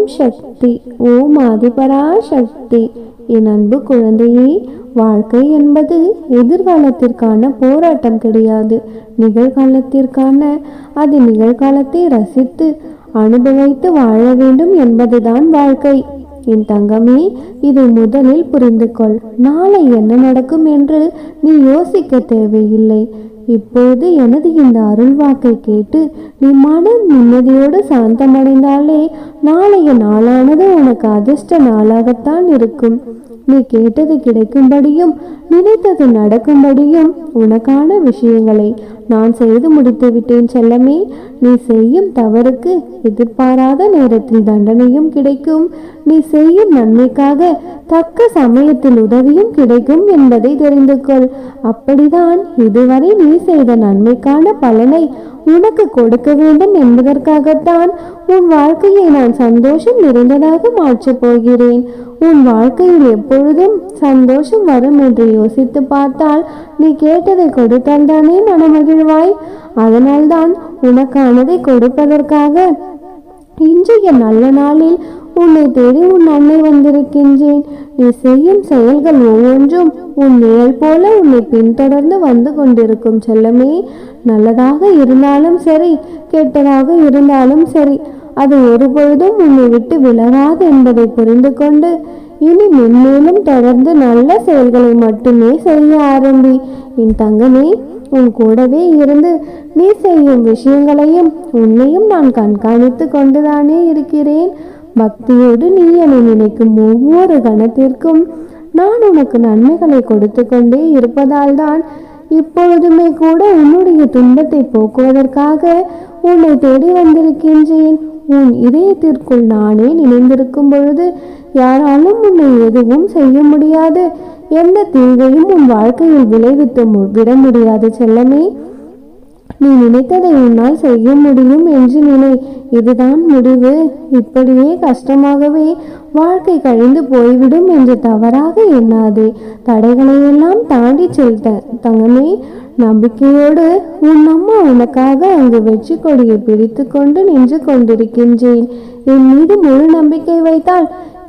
ஓம் சக்தி ஓம் ஆதிபரா சக்தி என் அன்பு குழந்தையே வாழ்க்கை என்பது எதிர்காலத்திற்கான போராட்டம் கிடையாது. நிகழ்காலத்திற்கான அது நிகழ்காலத்தை ரசித்து அனுபவித்து வாழ வேண்டும் என்பதுதான் வாழ்க்கை. என் தங்கமே இதை முதலில் புரிந்து கொள் நாளை என்ன நடக்கும் என்று நீ யோசிக்க தேவையில்லை. இப்போது எனது இந்த அருள்வாக்கை கேட்டு நீ மன நிம்மதியோடு சாந்தமடைந்தாலே நாளைய நாளானது உனக்கு அதிர்ஷ்ட நாளாகத்தான் இருக்கும். நீ கேட்டது கிடைக்கும்படியும் நினைத்தது நடக்கும்படியும் உனக்கான விஷயங்களை நான் செய்து முடித்து விட்டேன் செல்லமே. நீ செய்யும் தவறுக்கு எதிர்பாராத நேரத்தில் தண்டனையும் கிடைக்கும். நீ செய்யும் நன்மைக்காக தக்க சமயத்தில் உதவியும் கிடைக்கும் என்பதை தெரிந்து கொள். அப்படிதான் இதுவரை நீ செய்த நன்மைக்கான பலனை உனக்கு கொடுக்க வேண்டும் என்பதற்காகத்தான் உன் வாழ்க்கையை நான் சந்தோஷம் நிறைந்ததாக மாற்றப் போகிறேன். உன் வாழ்க்கையில் எப்பொழுதும் சந்தோஷம் வரும் என்று யோசித்து பார்த்தால் நீ கேட்டதை கொடுத்தால் தானே மனமகிழ்வாய்? அதனால்தான் உனக்கானதை கொடுப்பதற்காக இன்றைய நல்ல நாளில் உன்னை தேடி உன் அன்னை வந்திருக்கின்றேன். நீ செய்யும் செயல்கள் ஒவ்வொன்றும் உன் நிழல் போல உன்னை பின்தொடர்ந்து வந்து கொண்டிருக்கும் செல்லமே. நல்லதாக இருந்தாலும் சரி கெட்டதாக இருந்தாலும் சரி அது ஒருபொழுதும் உன்னை விட்டு விலகாது என்பதை புரிந்து கொண்டு இனி மென்மேலும் தொடர்ந்து நல்ல செயல்களை மட்டுமே செய்ய ஆரம்பி. என் தங்கமே உன் கூடவே இருந்து நீ செய்யும் விஷயங்களையும் உன்னையும் நான் கண்காணித்து கொண்டுதானே இருக்கிறேன். பக்தியோடு நீ என்னை நினைக்கும் ஒவ்வொரு கணத்திற்கும் நான் உனக்கு நன்மைகளை கொடுத்து கொண்டே இருப்பதால் தான் இப்பொழுதுமே கூட உன்னுடைய துன்பத்தை போக்குவதற்காக உன்னை தேடி வந்திருக்கின்றேன். உன் இதயத்திற்குள் நானே நினைந்திருக்கும் பொழுது யாராலும் உன்னை எதுவும் செய்ய முடியாது. எந்த தீங்கையும் உன் வாழ்க்கையில் விளைவித்து விட முடியாது செல்லமே. நீ நினைத்ததை உன்னால் செய்ய முடியும் என்று நினை. இதுதான் முடிவு. இப்படியே கஷ்டமாகவே வாழ்க்கை கழிந்து போய்விடும் என்று தவறாக எண்ணாதே. தடைகளையெல்லாம் தாண்டி செல் தங்கமே. நம்பிக்கையோடு உன் அம்மா உனக்காக அங்கு வெற்றி கொடியை பிடித்து கொண்டு நின்று கொண்டிருக்கின்றேன். என் மீது முழு நம்பிக்கை வைத்தால்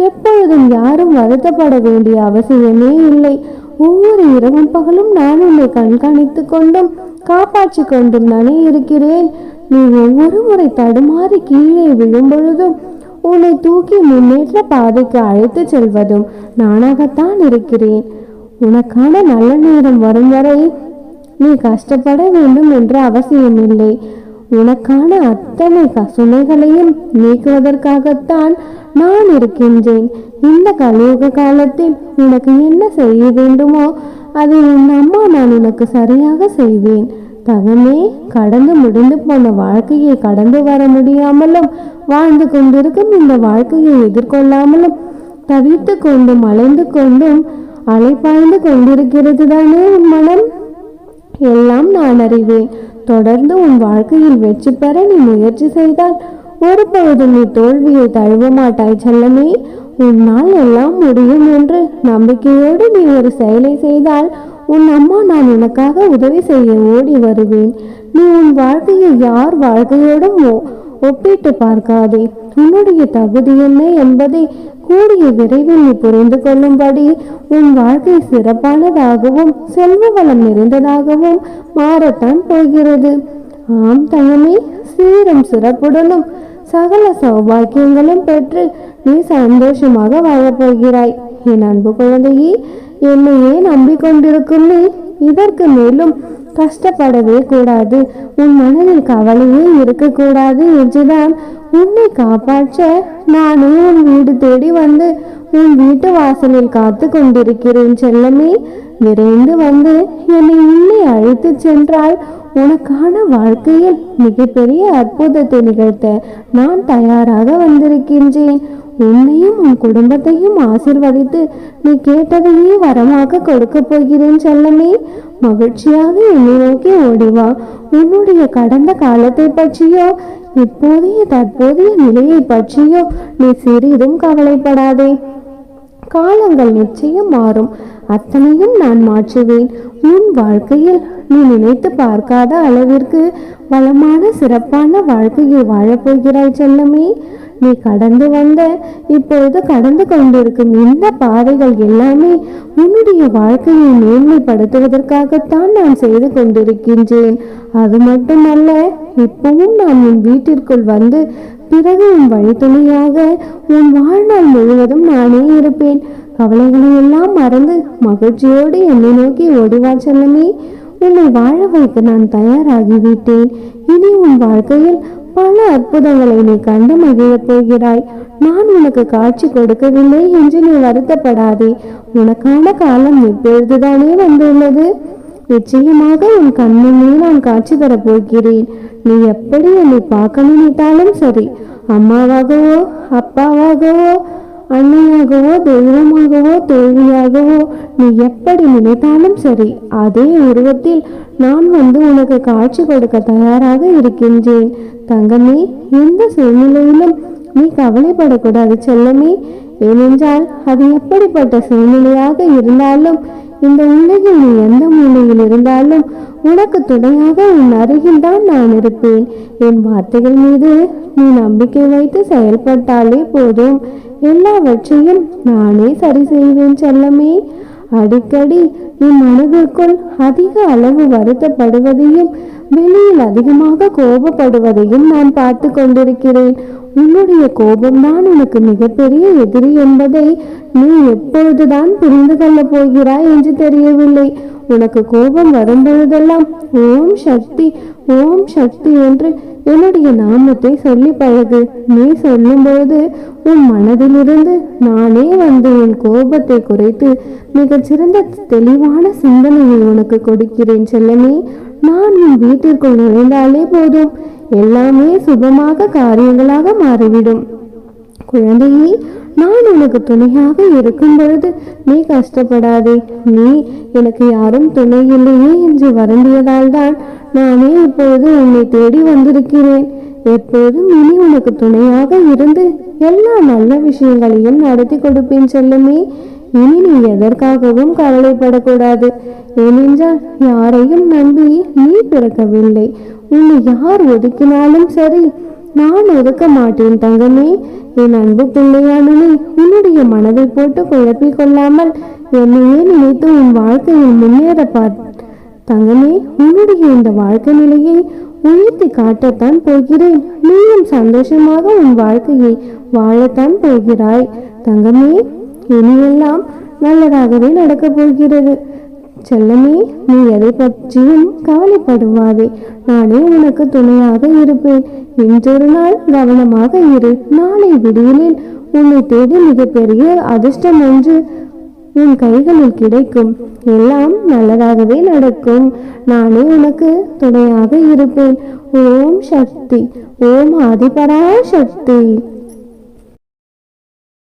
எப்பொழுதும் யாரும் வருத்தப்பட வேண்டிய அவசியமே இல்லை. ஒவ்வொரு இரவும் பகலும் நான் உன்னை கண்காணித்து கொண்டும் காப்பாற்றி கொண்டும் நானே இருக்கிறேன். நீ ஒவ்வொரு முறை தடுமாறி கீழே விழும் பொழுதும் உன்னை தூக்கி முன்னேற்ற பாதைக்கு அழைத்து செல்வதும் நானாகத்தான் இருக்கிறேன். உனக்கான நல்ல நேரம் வரும் வரை நீ கஷ்டப்பட வேண்டும் என்ற அவசியமில்லை. உனக்கான அத்தனை சுமைகளையும் நீக்குவதற்காகத்தான் நான் இருக்கின்றேன். இந்த கலியுக காலத்தில் உனக்கு என்ன செய்ய வேண்டுமோ அதை என் அம்மா நான் உனக்கு சரியாக செய்வேன். தகமே கடந்து முடிந்து போன வாழ்க்கையை கடந்து வர முடியாமலும் வாழ்ந்து கொண்டிருக்கும் இந்த வாழ்க்கையை எதிர்கொள்ளாமலும் தவித்து கொண்டும் அலைந்து கொண்டும் அலைப்பாய்ந்து கொண்டிருக்கிறது தானே மனம்? எல்லாம் நான் அறிவேன். தொடர்ந்து உன் வாழ்க்கையில் வெற்றி பெற நீ முயற்சி செய்தால் ஒருபோதும் நீ தோல்வியை தழுவ மாட்டாய் செல்லமே. உன்னால் எல்லாம் முடியும் என்று நம்பிக்கையோடு நீ ஒரு செயலை செய்தால் உன் அம்மா நான் உனக்காக உதவி செய்ய ஓடி வருவேன். நீ உன் வாழ்க்கையை யார் வாழ்க்கையோடும் ஒ- ஒப்பிட்டு பார்க்காதே. உன்னுடைய தகுதி என்ன என்பதை கூடிய விரைவில் நீ புரிந்து கொள்ளும்படி உன் வாழ்க்கை சிறப்பானதாகவும் செல்வ வளம் நிறைந்ததாகவும் மாறத்தான் போகிறது. ஆம் தங்கமே சீரும் சிறப்புடனும் சகல சௌபாக்கியங்களும் பெற்று நீ சந்தோஷமாக வாழப்போகிறாய். என் அன்பு குழந்தையே என்னையே நம்பிக்கொண்டிருக்கும் நீ இதற்கு மேலும் கஷ்டப்படவே கூடாது. உன் மனதில் கவலையே இருக்கக்கூடாது என்றுதான் உன்னை காப்பாற்ற நானே உன் வீடு தேடி வந்து உன் வீட்டு வாசலில் காத்து கொண்டிருக்கிறேன் செல்லமே. விரைந்து வந்து என்னை உள்ளே அழைத்து சென்றால் உனக்கான வாழ்க்கையில் மிகப்பெரிய அற்புதத்தை நிகழ்த்த நான் தயாராக வந்திருக்கின்றேன். உன்னையும் உன் குடும்பத்தையும் ஆசிர்வதித்து நீ கேட்டதையே வரமாக கொடுக்க போகிறேன் செல்லமே. மகிழ்ச்சியாக என்னை நோக்கி ஓடிவா உன்னுடைய கடந்த காலத்தை பற்றியோ இப்போதைய தற்போதைய நிலையை பற்றியோ நீ சிறிதும் கவலைப்படாதே. காலங்கள் நிச்சயம் மாறும். அத்தனையும் நான் மாற்றுவேன். உன் வாழ்க்கையில் நீ நினைத்து பார்க்காத அளவிற்கு வளமான சிறப்பான வாழ்க்கையை வாழப்போகிறாய் செல்லமே. நீ கடந்து வந்த இப்பொழுது கடந்து கொண்டிருக்கும் இந்த பாதைகள் எல்லாமே உன்னுடைய வாழ்க்கையை மேன்மைப்படுத்துவதற்காகத்தான் நான் செய்து கொண்டிருக்கின்றேன். அது மட்டுமல்ல இப்பவும் நான் உன் வீட்டிற்குள் வந்து பிறகு உன் வழித்துணையாக உன் வாழ்நாள் முழுவதும் நானே இருப்பேன். கவலைகளை எல்லாம் மறந்து மகிழ்ச்சியோடு என்னை நோக்கி ஓடிவா செல்லமே. உன்னை வாழ வைக்க நான் தயாராகிவிட்டேன். இனி உன் வாழ்க்கையில் பல அற்புதங்களை நீ கண்டு மகிழப் போகிறாய். நான் உனக்கு காட்சி கொடுக்கவில்லை என்று நீ வருத்தப்படாதே. உனக்கான காலம் எப்பொழுதுதானே வந்துள்ளது? நிச்சயமாக உன் கண்முன்னே நான் காட்சி தரப் போகிறேன். நீ எப்படி என்னை பார்க்க நினைத்தாலும் சரி. அம்மாவாகவோ அப்பாவாகவோ அன்னையாகவோ தெய்வமாகவோ தோழியாகவோ நீ எப்படி நினைத்தாலும் சரி. அதே உருவத்தில் நான் வந்து உனக்கு காட்சி கொடுக்க தயாராக இருக்கின்றேன். தங்கமே எந்த சூழ்நிலையிலும் நீ கவலைப்படக்கூடாது செல்லமே. ஏனென்றால் அது எப்படிப்பட்ட சூழ்நிலையாக இருந்தாலும் இந்த உலகில் நீ எந்த மூலையில் இருந்தாலும் உனக்கு துணையாக உன் அருகில் தான் நான் இருப்பேன். என் வார்த்தைகள் மீது நீ நம்பிக்கை வைத்து செயல்பட்டாலே போதும். எல்லாவற்றையும் நானே சரி செய்வேன் செல்லமே. அடிக்கடி நீ மனதிற்குள் அதிக அளவு வருத்தப்படுவதையும் வெளியில் அதிகமாக கோபப்படுவதையும் நான் பார்த்து கொண்டிருக்கிறேன். உன்னுடைய கோபம்தான் உனக்கு மிகப்பெரிய எதிரி என்பதை நீ எப்பொழுதுதான் புரிந்து கொள்ளப் போகிறாய் என்று தெரியவில்லை. உனக்கு கோபம் வரும் பொழுதெல்லாம் ஓம் சக்தி ஓம் சக்தி என்று என்னுடைய நாமத்தை சொல்லி பழகு. நீ சொல்லும்பொழுது உன் மனதிலிருந்து நானே வந்து உன் கோபத்தை குறைத்து மிகச்சிறந்த தெளிவான சிந்தனையை உனக்கு கொடுக்கிறேன் செல்லமே. நான் உன் வீட்டிற்குள் நுழைந்தாலே போதும். எல்லாமே சுபமாக காரியங்களாக மாறிவிடும். குழந்தையை நான் உனக்கு துணையாக இருக்கும் பொழுது நீ கஷ்டப்படாதே. நீ எனக்கு யாரும் துணை இல்லையே என்று வருந்தியதால் தான் நானே இப்பொழுது உன்னை தேடி வந்திருக்கிறேன். எப்போதும் இனி உனக்கு துணையாக இருந்து எல்லா நல்ல விஷயங்களையும் நடத்தி கொடுப்பேன் செல்லுமே. இனி நீ எதற்காகவும் கவலைப்படக்கூடாது. ஏனென்றால் யாரையும் நம்பி நீ பிறக்கவில்லை. உன்னை யார் ஒதுக்கினாலும் சரி நான் ஒதுக்க மாட்டேன் தங்கமே. என் அன்பு பிள்ளையானே உன்னுடைய மனதை போட்டு குழப்பிக் கொள்ளாமல் என்னையே நினைத்து உன் வாழ்க்கையில் முன்னேற பார் தங்கமே உன்னுடைய இந்த வாழ்க்கை நிலையை உயர்த்தி காட்டத்தான் போகிறேன். நீயும் சந்தோஷமாக உன் வாழ்க்கையை வாழத்தான் போகிறாய். தங்கமே இனியெல்லாம் நல்லதாகவே நடக்கப் போகிறது. செல்லமே நீ எதை பற்றியும் கவலைப்படுவாதே. நானே உனக்கு துணையாக இருப்பேன். இன்றொரு நாள் கவனமாக இரு. நாளை விடியலில் உன்னை தேடி மிகப்பெரிய அதிர்ஷ்டம் ஒன்று உன் கைகளில் கிடைக்கும். எல்லாம் நல்லதாகவே நடக்கும். நானே உனக்கு துணையாக இருப்பேன். ஓம் சக்தி. ஓம் ஆதிபரா சக்தி